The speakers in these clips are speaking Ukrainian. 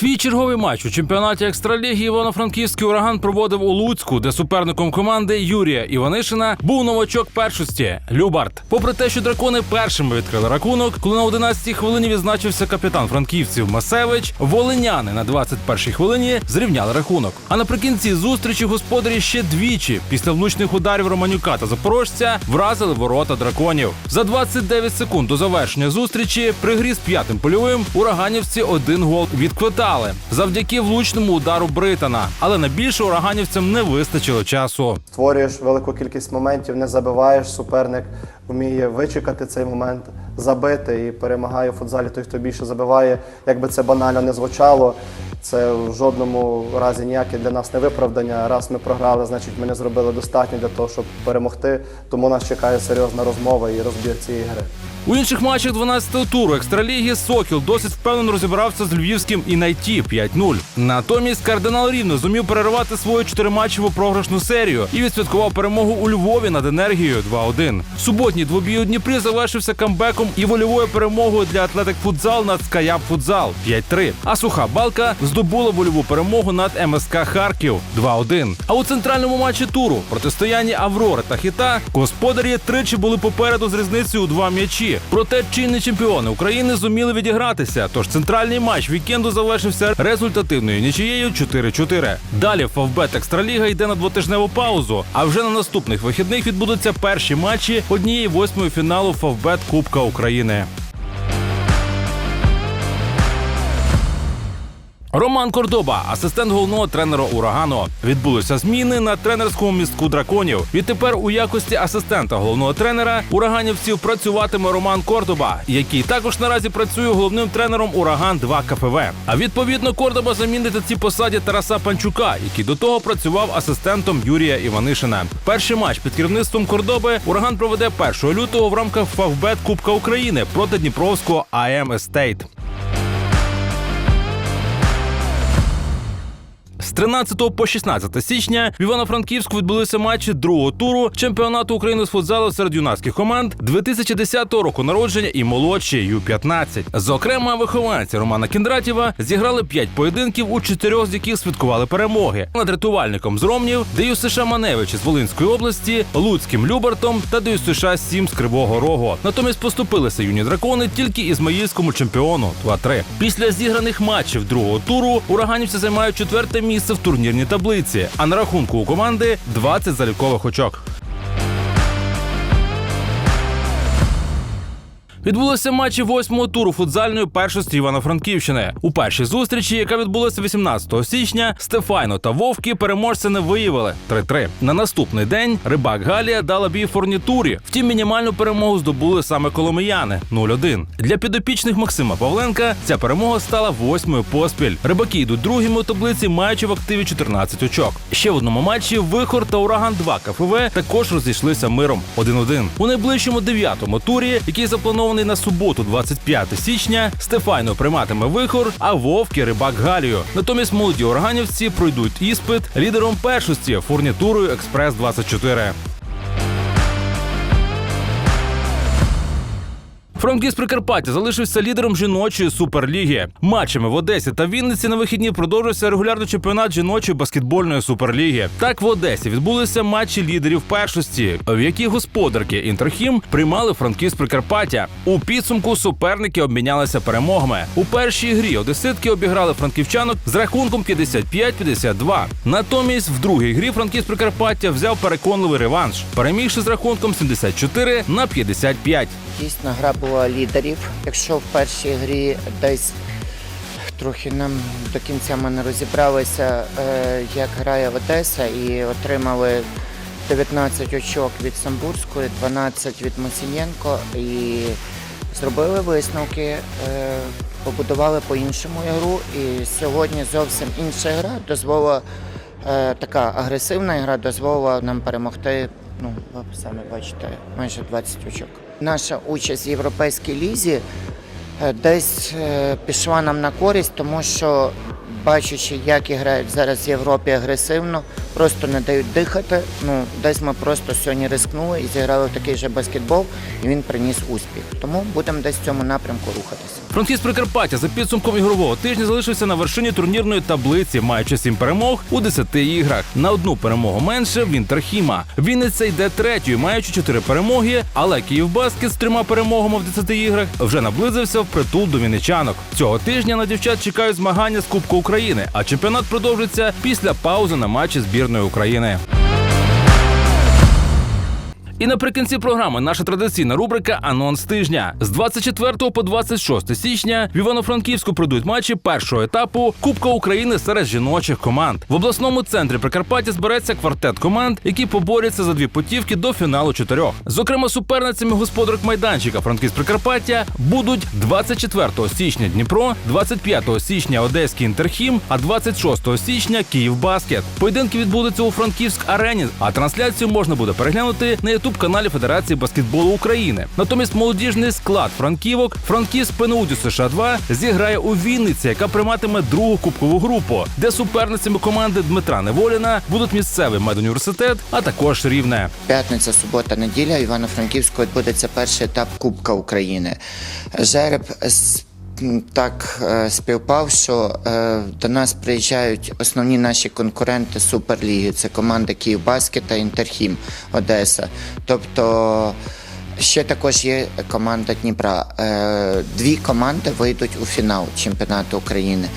черговий матч у чемпіонаті екстраліги Івано-Франківський ураган проводив у Луцьку, де суперником команди Юрія Іванишина був новачок першості Любард. Попри те, що дракони першими відкрили рахунок, коли на 11-й хвилині відзначився капітан франківців Масевич, волиняни на 21-й хвилині зрівняли рахунок. А наприкінці зустрічі господарі ще двічі після влучних ударів Романюка та Запорожця вразили ворота драконів. За 29 секунд до завершення зустрічі при грі з п'ятим польовим ураганівці один гол відквитали завдяки влучному удару Британа. Але на більше ураганівцям не вистачило часу. Створюєш велику кількість моментів, не забиваєш. Суперник вміє вичекати цей момент, забити і перемагає у футзалі той, хто більше забиває. Якби це банально не звучало, це в жодному разі ніяке для нас не виправдання. Раз ми програли, значить ми не зробили достатньо для того, щоб перемогти. Тому нас чекає серйозна розмова і розбір цієї гри. У інших матчах 12-го туру екстраліги Сокіл досить впевнено розібрався з львівським Інайті 5-0. Натомість кардинал рівно зумів перервати свою чотириматчеву програшну серію і відсвяткував перемогу у Львові над енергією 2-1. Суботній двобій у Дніпрі завершився камбеком і вольовою перемогою для Атлетик Футзал над Скаяп Футзал 5-3. А суха балка здобула вольову перемогу над МСК Харків 2-1. А у центральному матчі туру протистоянні Аврори та Хіта господарі тричі були попереду з різницею у два м'ячі. Проте чинні чемпіони України зуміли відігратися. Тож центральний матч вікенду завершився результативною нічією 4-4. Далі Фавбет Екстраліга йде на двотижневу паузу. А вже на наступних вихідних відбудуться перші матчі однієї восьмої фіналу Фавбет Кубка України. Роман Кордоба, асистент головного тренера урагану. Відбулися зміни на тренерському містку драконів. Відтепер у якості асистента головного тренера ураганівців працюватиме Роман Кордоба, який також наразі працює головним тренером ураган 2 КФВ. А відповідно Кордоба замінить цій посаді Тараса Панчука, який до того працював асистентом Юрія Іванишина. Перший матч під керівництвом Кордоби ураган проведе 1 лютого в рамках Фавбет Кубка України проти Дніпровського АМ Естейт. З 13 по 16 січня в Івано-Франківську відбулися матчі другого туру чемпіонату України з футзалу серед юнацьких команд 2010 року народження і молодші Ю-15. Зокрема, вихованці Романа Кіндратєва зіграли 5 поєдинків, у чотирьох з яких святкували перемоги над рятувальником з Ромнів, ДЮСШ Маневич з Волинської області, Луцьким Любартом та ДЮСШ Сім з Кривого Рогу. Натомість поступилися юні дракони тільки ізмаїльському чемпіону 2-3. Після зіграних матчів другого туру ураганівці займають четверте місце в турнірній таблиці, а на рахунку у команди 20 залікових очок. Відбулися матчі восьмого туру футзальної першості Івано-Франківщини. У першій зустрічі, яка відбулася 18 січня, Стефайно та Вовки переможця не виявили 3-3. На наступний день рибак Галія дала бій форнітурі. Втім, мінімальну перемогу здобули саме коломияни 0-1. Для підопічних Максима Павленка ця перемога стала восьмою поспіль. Рибаки йдуть другими у таблиці, маючи в активі 14 очок. Ще в одному матчі Вихор та Ураган 2 КФВ також розійшлися миром 1-1. У найближчому дев'ятому турі, який запланований на суботу, 25 січня, Стефайно прийматиме вихор, а Вовки рибак Галію. Натомість молоді органівці пройдуть іспит лідером першості фурнітурою Експрес 24 Франківськ Прикарпаття залишився лідером жіночої суперліги. Матчами в Одесі та Вінниці на вихідні продовжився регулярний чемпіонат жіночої баскетбольної суперліги. Так в Одесі відбулися матчі лідерів першості, в яких господарки Інтерхім приймали Франківськ Прикарпаття. У підсумку суперники обмінялися перемогами. У першій грі одеситки обіграли франківчанок з рахунком 55-52. Натомість в другій грі Франківськ Прикарпаття взяв переконливий реванш, перемігши з рахунком 74 на 55. Дійсно, гра була лідерів. Якщо в першій грі десь трохи нам до кінця ми не розібралися, е, як грає Одеса, і отримали 19 очок від Самбурської, 12 від Мосінєнко і зробили висновки, е, побудували по-іншому ігру. І сьогодні зовсім інша гра дозволила, е, така агресивна гра дозволила нам перемогти. Ну, ви самі бачите, майже 20 очок. Наша участь в європейській лізі е, десь е, пішла нам на користь, тому що бачачи, як грають зараз в Європі агресивно, просто не дають дихати. Ну, десь ми просто сьогодні рискнули і зіграли такий же баскетбол, і він приніс успіх. Тому будемо десь в цьому напрямку рухатися. Франківськ Прикарпаття за підсумком ігрового тижня залишився на вершині турнірної таблиці, маючи сім перемог у 10 іграх. На одну перемогу менше в Інтерхіма. Вінниця йде третьою, маючи чотири перемоги. Але Київбаскет з трьома перемогами в 10 іграх вже наблизився в притул до вінничанок. Цього тижня на дівчат чекають змагання з Кубку України, а чемпіонат продовжиться після паузи на матчі збірної України. І наприкінці програми наша традиційна рубрика Анонс тижня з 24 по 26 січня в Івано-Франківську пройдуть матчі першого етапу Кубка України серед жіночих команд. В обласному центрі Прикарпаття збереться квартет команд, які поборються за дві путівки до фіналу чотирьох. Зокрема, суперницями господарок майданчика Франківськ Прикарпаття будуть 24 січня Дніпро, 25 січня Одеський Інтерхім, а 26 січня Київбаскет. Поєдинки відбудуться у Франківськ арені, а трансляцію можна буде переглянути на ютуб каналі Федерації баскетболу України. Натомість молодіжний склад Франківок Франківськ Пенудю США 2 зіграє у Вінниці, яка прийматиме другу кубкову групу, де суперницями команди Дмитра Неволіна будуть місцевий медуніверситет, а також рівне. П'ятниця, субота, неділя. Івано-Франківську відбудеться перший етап Кубка України. Жереб м, так е, співпав, що е, до нас приїжджають основні наші конкуренти Суперліги. Це команди Київбаскет та Інтерхім Одеса. Тобто ще також є команда Дніпра. Е, Дві команди вийдуть у фінал чемпіонату України.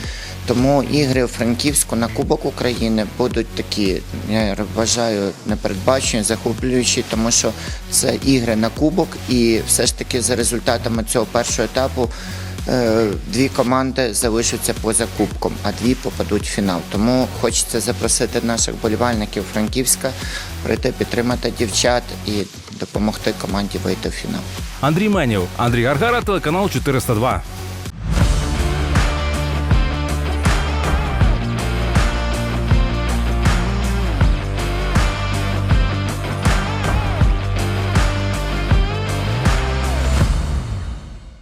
Тому ігри у Франківську на Кубок України будуть такі, я вважаю, непередбачені, захоплюючі, тому що це ігри на Кубок, і все ж таки за результатами цього першого етапу дві команди залишаться поза кубком, а дві попадуть в фінал. Тому хочеться запросити наших болівальників Франківська прийти підтримати дівчат і допомогти команді вийти в фінал. Андрій Менів, Андрій Гаргара, телеканал 402.